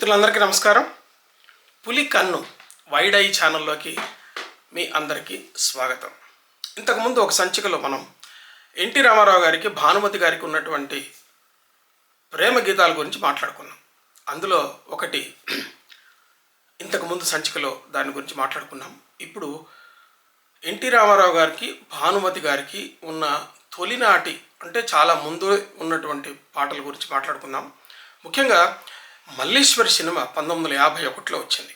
మిత్రులందరికీ నమస్కారం. పులి కన్ను వైడ్ ఐ ఛానల్లోకి మీ అందరికీ స్వాగతం. ఇంతకుముందు ఒక సంచికలో మనం ఎన్టీ రామారావు గారికి భానుమతి గారికి ఉన్నటువంటి ప్రేమ గీతాల గురించి మాట్లాడుకున్నాం. అందులో ఒకటి ఇంతకుముందు సంచికలో దాని గురించి మాట్లాడుకున్నాం. ఇప్పుడు ఎన్టీ రామారావు గారికి భానుమతి గారికి ఉన్న తొలినాటి అంటే చాలా ముందు ఉన్నటువంటి పాటల గురించి మాట్లాడుకుందాం. ముఖ్యంగా మల్లీశ్వరి సినిమా పంతొమ్మిది వందల యాభై ఒకటిలో వచ్చింది.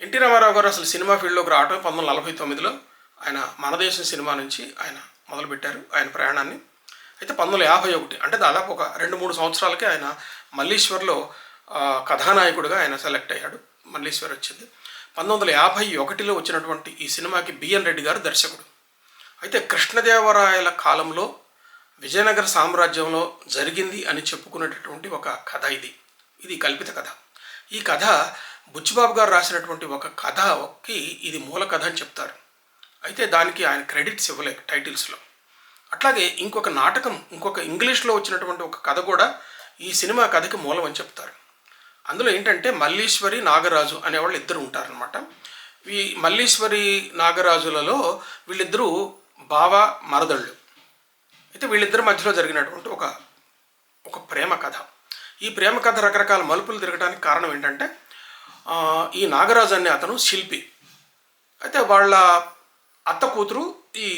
ఎన్టీ రామారావు గారు అసలు సినిమా ఫీల్డ్లోకి రావడం పంతొమ్మిది వందల నలభై తొమ్మిదిలో ఆయన మనదేశం సినిమా నుంచి ఆయన మొదలుపెట్టారు ఆయన ప్రయాణాన్ని. అయితే పంతొమ్మిది వందల యాభై ఒకటి అంటే దాదాపు ఒక రెండు మూడు సంవత్సరాలకే ఆయన మల్లీశ్వర్లో కథానాయకుడిగా ఆయన సెలెక్ట్ అయ్యాడు. మల్లీశ్వర్ వచ్చింది. పంతొమ్మిది వందల యాభై ఒకటిలో వచ్చినటువంటి ఈ సినిమాకి బిఎన్ రెడ్డి గారు దర్శకుడు. అయితే కృష్ణదేవరాయల కాలంలో విజయనగర సామ్రాజ్యంలో జరిగింది అని చెప్పుకునేటటువంటి ఒక కథ ఇది. ఇది కల్పిత కథ. ఈ కథ బుచ్చిబాబు గారు రాసినటువంటి ఒక కథకి ఇది మూల కథ అని చెప్తారు. అయితే దానికి ఆయన క్రెడిట్స్ ఇవ్వలేదు టైటిల్స్లో. అట్లాగే ఇంకొక నాటకం ఇంకొక ఇంగ్లీష్లో వచ్చినటువంటి ఒక కథ కూడా ఈ సినిమా కథకి మూలం అని చెప్తారు. అందులో ఏంటంటే మల్లీశ్వరి నాగరాజు అనేవాళ్ళు ఇద్దరు ఉంటారనమాట ఈ మల్లీశ్వరి నాగరాజులలో వీళ్ళిద్దరూ బావ మరదళ్ళు. అయితే వీళ్ళిద్దరి మధ్యలో జరిగినటువంటి ఒక ఒక ప్రేమ కథ. ఈ ప్రేమ కథ రకరకాల మలుపులు తిరగడానికి కారణం ఏంటంటే ఈ నాగరాజు అనే అతను శిల్పి. అయితే వాళ్ళ అత్త కూతురు ఈ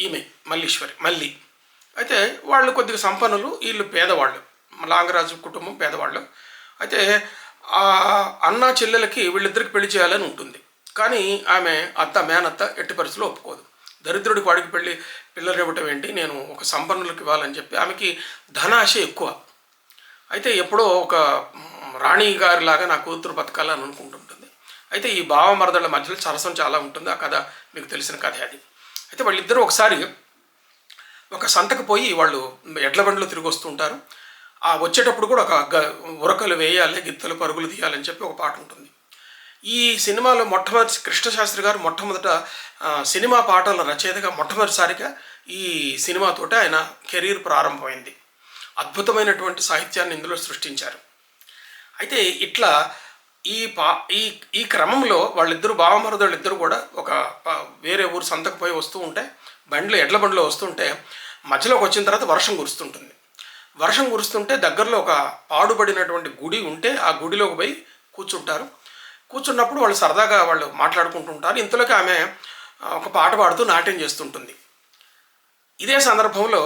ఈమె మల్లీశ్వరి మల్లి. అయితే వాళ్ళు కొద్దిగా సంపన్నులు వీళ్ళు పేదవాళ్ళు. నాగరాజు కుటుంబం పేదవాళ్ళు. అయితే ఆ అన్న చెల్లెలకి వీళ్ళిద్దరికి పెళ్ళి చేయాలని ఉంటుంది. కానీ ఆమె అత్త మేనత్త ఎట్టి పరిస్థితుల్లో ఒప్పుకోదు. దరిద్రుడికి వాడికి పెళ్ళి పిల్లలు ఇవ్వటం ఏంటి? నేను ఒక సంపన్నులకు ఇవ్వాలని చెప్పి ఆమెకి ధనాశ ఎక్కువ. అయితే ఎప్పుడో ఒక రాణి గారి లాగా నా కూతురు బతకాలని అనుకుంటుంటుంది. అయితే ఈ భావమరదల మరదళ్ళ మధ్యలో సరసం చాలా ఉంటుంది. ఆ కథ మీకు తెలిసిన కథ అది. అయితే వాళ్ళిద్దరూ ఒకసారి ఒక సంతకు పోయి వాళ్ళు ఎడ్ల బండ్లు తిరిగి వస్తుంటారు ఆ వచ్చేటప్పుడు కూడా ఒక గ- ఉరకలు వేయాలి గిత్తలు పరుగులు తీయాలని చెప్పి ఒక పాట ఉంటుంది. ఈ సినిమాలో మొట్టమొదటి కృష్ణశాస్త్రి గారు మొట్టమొదట సినిమా పాటల రచయితగా మొట్టమొదటిసారిగా ఈ సినిమాతోటి ఆయన కెరీర్ ప్రారంభమైంది. అద్భుతమైనటువంటి సాహిత్యాన్ని ఇందులో సృష్టించారు. అయితే ఇట్లా ఈ పా ఈ ఈ క్రమంలో వాళ్ళిద్దరు బావమరదళ్ళు ఇద్దరు కూడా ఒక వేరే ఊరు సంతకు పోయి వస్తూ ఉంటే బండ్లు ఎడ్ల బండ్లో వస్తుంటే మధ్యలోకి వచ్చిన తర్వాత వర్షం కురుస్తుంటుంది. వర్షం కురుస్తుంటే దగ్గరలో ఒక పాడుబడినటువంటి గుడి ఉంటే ఆ గుడిలోకి పోయి కూర్చుంటారు. కూర్చున్నప్పుడు వాళ్ళు సరదాగా వాళ్ళు మాట్లాడుకుంటుంటారు ఇంతలోకి ఆమె ఒక పాట పాడుతూ నాట్యం చేస్తుంటుంది. ఇదే సందర్భంలో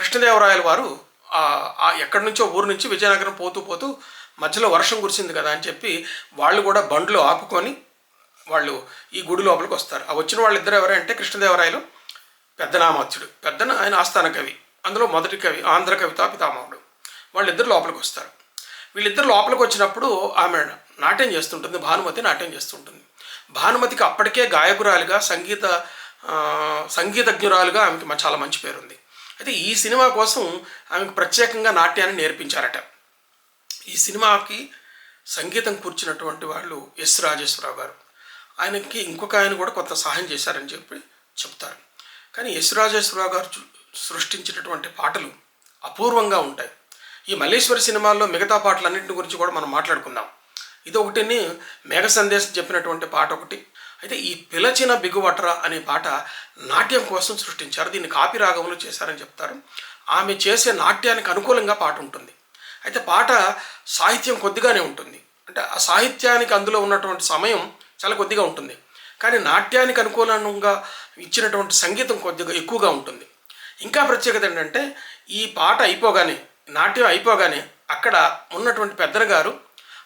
కృష్ణదేవరాయల వారు ఆ, ఎక్కడి నుంచో ఊరు నుంచి విజయనగరం పోతూ పోతూ మధ్యలో వర్షం కురిసింది కదా అని చెప్పి వాళ్ళు కూడా బండ్లు ఆపుకొని వాళ్ళు ఈ గుడి లోపలికి వస్తారు. ఆ వచ్చిన వాళ్ళు ఇద్దరు ఎవరంటే కృష్ణదేవరాయలు పెద్దనామాత్యుడు. పెద్దన ఆయన ఆస్థాన కవి. అందులో మొదటి కవి ఆంధ్ర కవితా పితామహుడు. వాళ్ళిద్దరు లోపలికి వస్తారు. వీళ్ళిద్దరు లోపలికి వచ్చినప్పుడు ఆమె నాట్యం చేస్తుంటుంది భానుమతి నాట్యం చేస్తుంటుంది. భానుమతికి అప్పటికే గాయకురాలుగా సంగీత సంగీతజ్ఞురాలుగా ఆమెకి చాలా మంచి పేరుంది. అయితే ఈ సినిమా కోసం ఆమెకు ప్రత్యేకంగా నాట్యాన్ని నేర్పించారట. ఈ సినిమాకి సంగీతం కూర్చున్నటువంటి వాళ్ళు ఎస్ రాజేశ్వరరావు గారు. ఆయనకి ఇంకొక ఆయన కూడా కొంత సహాయం చేశారని చెప్పి చెప్తారు. కానీ ఎస్ రాజేశ్వరరావు గారు సృష్టించినటువంటి పాటలు అపూర్వంగా ఉంటాయి. ఈ మల్లేశ్వరి సినిమాల్లో మిగతా పాటలన్నింటి గురించి కూడా మనం మాట్లాడుకుందాం. ఇది ఒకటిని మేఘ సందేశం చెప్పినటువంటి పాట ఒకటి. అయితే ఈ పిలచిన బిగువట్రా అనే పాట నాట్యం కోసం సృష్టించారు. దీన్ని కాపీ రాగంలో చేశారని చెప్తారు. ఆమె చేసే నాట్యానికి అనుకూలంగా పాట ఉంటుంది. అయితే పాట సాహిత్యం కొద్దిగానే ఉంటుంది. అంటే ఆ సాహిత్యానికి అందులో ఉన్నటువంటి సమయం చాలా కొద్దిగా ఉంటుంది. కానీ నాట్యానికి అనుకూలంగా ఇచ్చినటువంటి సంగీతం కొద్దిగా ఎక్కువగా ఉంటుంది. ఇంకా ప్రత్యేకత ఏంటంటే ఈ పాట అయిపోగానే నాట్యం అయిపోగానే అక్కడ ఉన్నటువంటి పెద్దన గారు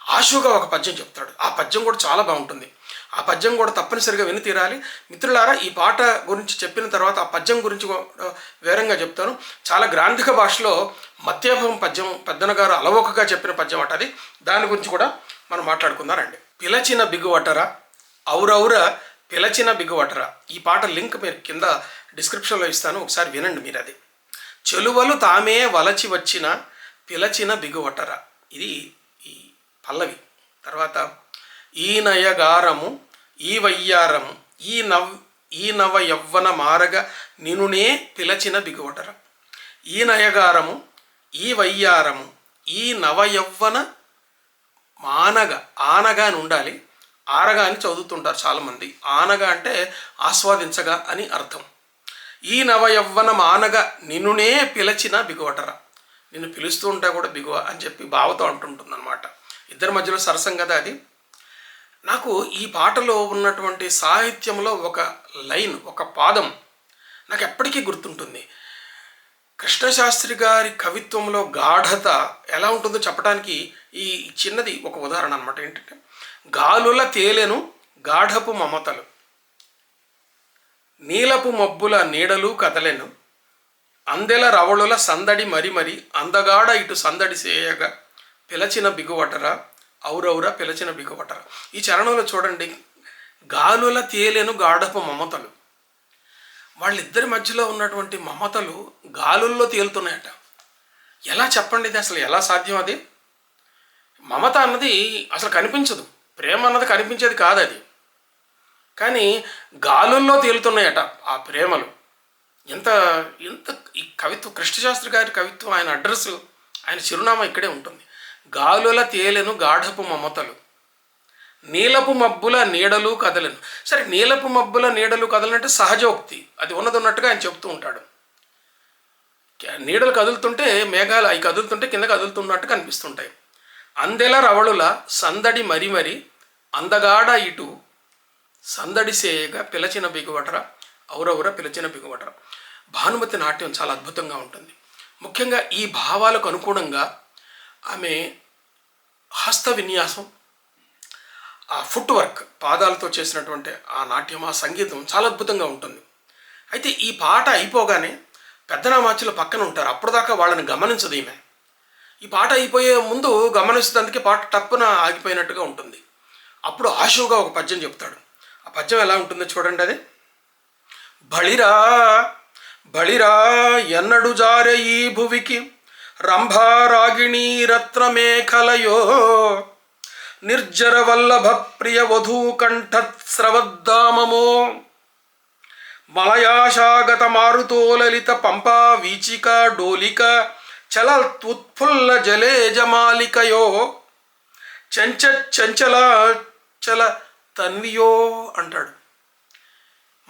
ఆశుగా ఒక పద్యం చెప్తాడు. ఆ పద్యం కూడా చాలా బాగుంటుంది. ఆ పద్యం కూడా తప్పనిసరిగా విని తీరాలి. మిత్రులారా ఈ పాట గురించి చెప్పిన తర్వాత ఆ పద్యం గురించి కూడా వివరంగా చెప్తాను. చాలా గ్రాంధిక భాషలో మత్యభం పద్యం పెద్దన గారు అలవోకగా చెప్పిన పద్యం అట అది. దాని గురించి కూడా మనం మాట్లాడుకుందారండి పిలచిన బిగువటర ఔరౌర పిలచిన బిగువటరా. ఈ పాట లింక్ మీరు కింద డిస్క్రిప్షన్లో ఇస్తాను. ఒకసారి వినండి మీరు అది. చెలువలు తామే వలచి వచ్చిన పిలచిన బిగువటరా. ఇది ఈ పల్లవి. తర్వాత ఈ నయగారము ఈ వయ్యారము ఈ నవ్ ఈ నవ యవ్వన మారగ నినునే పిలచిన బిగువటర ఈ నయగారము ఈ వయ్యారము ఈ నవ యవ్వన మానగ ఆనగా అని ఉండాలి. ఆరగా అని చదువుతుంటారు చాలామంది. ఆనగా అంటే ఆస్వాదించగా అని అర్థం. ఈ నవ యవ్వనం మానగ నిన్నునే పిలచిన బిగువటరా నిన్ను పిలుస్తూ ఉంటా కూడా బిగువ అని చెప్పి బావతో అంటుంటుంది అనమాట ఇద్దరి మధ్యలో సరసం కదా అది. నాకు ఈ పాటలో ఉన్నటువంటి సాహిత్యంలో ఒక లైన్ ఒక పాదం నాకు ఎప్పటికీ గుర్తుంటుంది. కృష్ణశాస్త్రి గారి కవిత్వంలో గాఢత ఎలా ఉంటుందో చెప్పడానికి ఈ చిన్నది ఒక ఉదాహరణ అనమాట ఏంటంటే గాలుల తేలెను గాఢపు మమతలు నీలపు మబ్బుల నీడలు కదలెను అందెల రవళుల సందడి మరి మరి అందగాడ ఇటు సందడి చేయగా పిలచిన బిగువటరా ఔరౌర పిలచిన బిగువటరా. ఈ చరణంలో చూడండి గాలుల తేలేను గాఢపు మమతలు. వాళ్ళిద్దరి మధ్యలో ఉన్నటువంటి మమతలు గాలుల్లో తేలుతున్నాయట. ఎలా చెప్పండి ఇది అసలు ఎలా సాధ్యం అది? మమత అన్నది అసలు కనిపించదు. ప్రేమ అన్నది కనిపించేది కాదు అది కానీ గాలుల్లో తేలుతున్నాయట ఆ ప్రేమలు. ఎంత ఎంత ఈ కవిత్వం కృష్ణశాస్త్రి గారి కవిత్వం ఆయన అడ్రస్ ఆయన చిరునామా ఇక్కడే ఉంటుంది. గాలుల తేలెను గాఢపు మమతలు. నీలపు మబ్బుల నీడలు కదలను. సరే నీలపు మబ్బుల నీడలు కదలంటే సహజోక్తి అది ఉన్నది ఉన్నట్టుగా ఆయన చెప్తూ ఉంటాడు. నీడలు కదులుతుంటే మేఘాలు అవి కదులుతుంటే కింద కదులుతున్నట్టు కనిపిస్తుంటాయి. అందెల రవళుల సందడి మరి మరి అందగాడ ఇటు సందడి సేయగా పిలచిన బిగువటర ఔరవుర పిలచిన బిగువటర. భానుమతి నాట్యం చాలా అద్భుతంగా ఉంటుంది. ముఖ్యంగా ఈ భావాలకు అనుగుణంగా ఆమె హస్త విన్యాసం ఆ ఫుట్ వర్క్ పాదాలతో చేసినటువంటి ఆ నాట్యం ఆ సంగీతం చాలా అద్భుతంగా ఉంటుంది. అయితే ఈ పాట అయిపోగానే పెద్దనామాచులు పక్కన ఉంటారు. అప్పటిదాకా వాళ్ళని గమనించదు ఈమె. ఈ పాట అయిపోయే ముందు గమనిస్తున్నందుకే పాట టప్పున ఆగిపోయినట్టుగా ఉంటుంది. అప్పుడు ఆశువుగా ఒక పద్యం చెప్తాడు. ఆ పద్యం ఎలా ఉంటుందో చూడండి అది. బళిరా బళిరా ఎన్నడు జారే ఈ భువికి రంభారాగిణీ నిర్జరవల్లభ ప్రియ వధూకంఠస్రవద్దామో మలయాశాగత మారుతో లలిత పంపా వీచిక డోలిక చల ఉత్ఫుల్ల జలేజమాలికయో చంచ చంచల చల తన్వియో అంటాడు.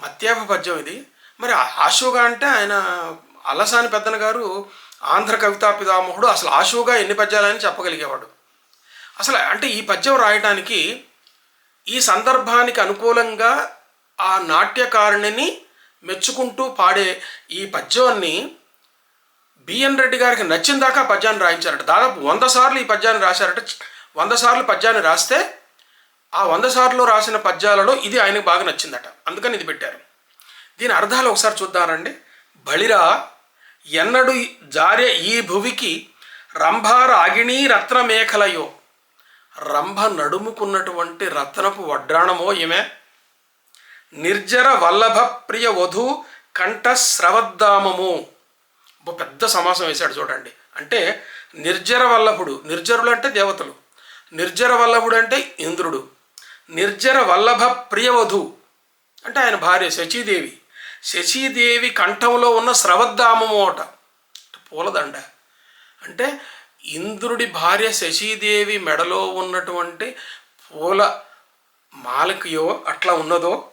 మత్యాప పద్యం ఇది. మరి ఆశోగా అంటే ఆయన అలసాని పెద్దన గారు ఆంధ్ర కవితా పితామహుడు అసలు ఆశువుగా ఎన్ని పద్యాలని చెప్పగలిగేవాడు. అసలు అంటే ఈ పద్యం రాయడానికి ఈ సందర్భానికి అనుకూలంగా ఆ నాట్యకారుణిని మెచ్చుకుంటూ పాడే ఈ పద్యాన్ని బిఎన్ రెడ్డి గారికి నచ్చిన దాకా పద్యాన్ని రాయించారట. దాదాపు వంద సార్లు ఈ పద్యాన్ని రాశారట. వంద సార్లు పద్యాన్ని రాస్తే ఆ వంద సార్లు రాసిన పద్యాలలో ఇది ఆయనకు బాగా నచ్చిందట. అందుకని ఇది పెట్టారు. దీని అర్థాలు ఒకసారి చూద్దారండి బళిరా ఎన్నడు జారే ఈ భువికి రంభారాగిణీ రత్నమేఖలయో. రంభ నడుముకున్నటువంటి రత్నపు వడ్రాణమో ఈమె. నిర్జర వల్లభ ప్రియ వధు కంఠశ్రవద్ధామము పెద్ద సమాసం వేశాడు చూడండి. అంటే నిర్జర వల్లభుడు నిర్జరులు అంటే దేవతలు. నిర్జర వల్లభుడు అంటే ఇంద్రుడు. నిర్జర వల్లభ ప్రియవధు అంటే ఆయన భార్య శచీదేవి. శశీదేవి కంఠంలో ఉన్న స్రవద్దామము అట పూలదండ. అంటే ఇంద్రుడి భార్య శశీదేవి మెడలో ఉన్నటువంటి పూల మాలకియో అట్లా ఉన్నదో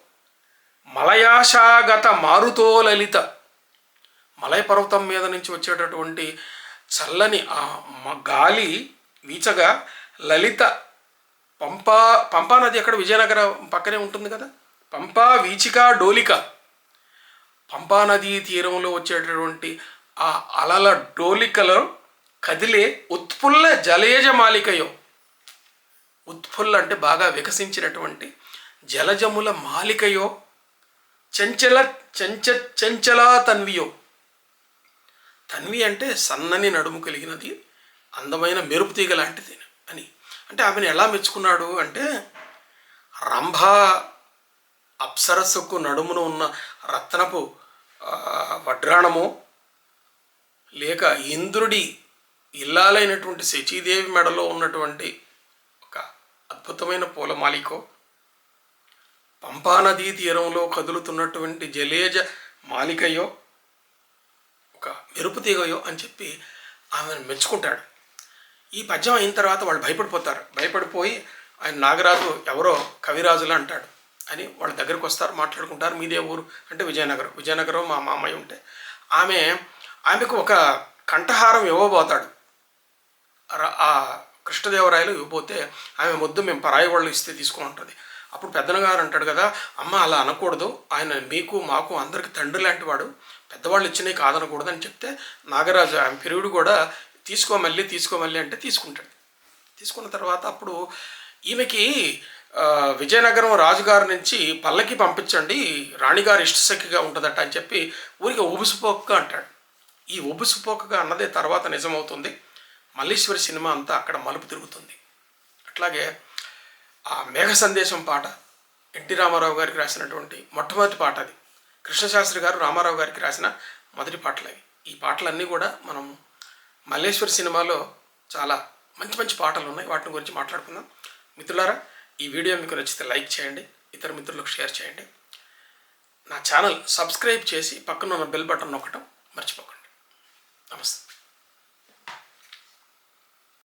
మలయాశాగత మారుతో లలిత మలయ పర్వతం మీద నుంచి వచ్చేటటువంటి చల్లని ఆ గాలి వీచగా లలిత పంపా పంపానది ఎక్కడ అక్కడ విజయనగరం పక్కనే ఉంటుంది కదా? పంపా వీచిక డోలిక. పంపా నదీ తీరంలో వచ్చేటటువంటి ఆ అలల డోలికలో కదిలే ఉత్ఫుల్ల జలయజ మాలికయో. ఉత్ఫుల్ల అంటే బాగా వికసించినటువంటి జలజముల మాలికయో. చంచల చంచ చంచలా తన్వియో. తన్వి అంటే సన్నని నడుము కలిగినది అందమైన మెరుపు తీగ లాంటిది అని. అంటే ఆమెను ఎలా మెచ్చుకున్నాడు అంటే రంభ అప్సరస్సుకు నడుమున ఉన్న రత్నపు వడ్రాణము లేక ఇంద్రుడి ఇల్లాలైనటువంటి శచీదేవి మెడలో ఉన్నటువంటి ఒక అద్భుతమైన పూలమాలికో పంపానదీ తీరంలో కదులుతున్నటువంటి జలేజ మాలికయో ఒక మెరుపు తీగయో అని చెప్పి ఆమెను మెచ్చుకుంటాడు. ఈ పద్యం అయిన తర్వాత వాళ్ళు భయపడిపోతారు. భయపడిపోయి ఆయన నాగరాజు ఎవరో కవిరాజులా అంటాడు. అని వాళ్ళ దగ్గరకు వస్తారు మాట్లాడుకుంటారు. మీదే ఊరు అంటే విజయనగరం. విజయనగరం మా మామయ్య ఉంటే. ఆమె ఆమెకు ఒక కంఠహారం ఇవ్వబోతాడు. ఆ కృష్ణదేవరాయలు ఇవ్వబోతే ఆమె ముద్దు మేము పరాయి వాళ్ళు ఇస్తే తీసుకుంటుంది అప్పుడు పెద్దనగారు అంటాడు కదా అమ్మ అలా అనకూడదు. ఆయన మీకు మాకు అందరికి తండ్రి లాంటి వాడు. పెద్దవాళ్ళు ఇచ్చినవి కాదనకూడదు అని చెప్తే నాగరాజు ఆమె పెరుగుడు కూడా తీసుకో మళ్ళీ తీసుకో మళ్ళీ అంటే తీసుకుంటాడు. తీసుకున్న తర్వాత అప్పుడు ఈమెకి విజయనగరం రాజుగారి నుంచి పల్లకి పంపించండి రాణిగారు ఇష్టశక్తిగా ఉంటుందట అని చెప్పి ఊరికి ఉబుసుపోక్క అంటాడు. ఈ ఉబుసుపోకగా అన్నదే తర్వాత నిజమవుతుంది. మల్లీశ్వరి సినిమా అంతా అక్కడ మలుపు తిరుగుతుంది. అట్లాగే ఆ మేఘ సందేశం పాట ఎన్టీ రామారావు గారికి రాసినటువంటి మొట్టమొదటి పాట అది. కృష్ణశాస్త్రి గారు రామారావు గారికి రాసిన మొదటి పాటలు అవి ఈ పాటలన్నీ కూడా మనం మల్లేశ్వరి సినిమాలో చాలా మంచి మంచి పాటలు ఉన్నాయి. వాటిని గురించి మాట్లాడుకుందాం. మిత్రులారా ఈ వీడియో మీకు నచ్చితే లైక్ చేయండి ఇతర మిత్రులకు షేర్ చేయండి. నా ఛానల్ సబ్స్క్రైబ్ చేసి పక్కన ఉన్న బెల్ బటన్ నొక్కటం మర్చిపోకండి. నమస్తే.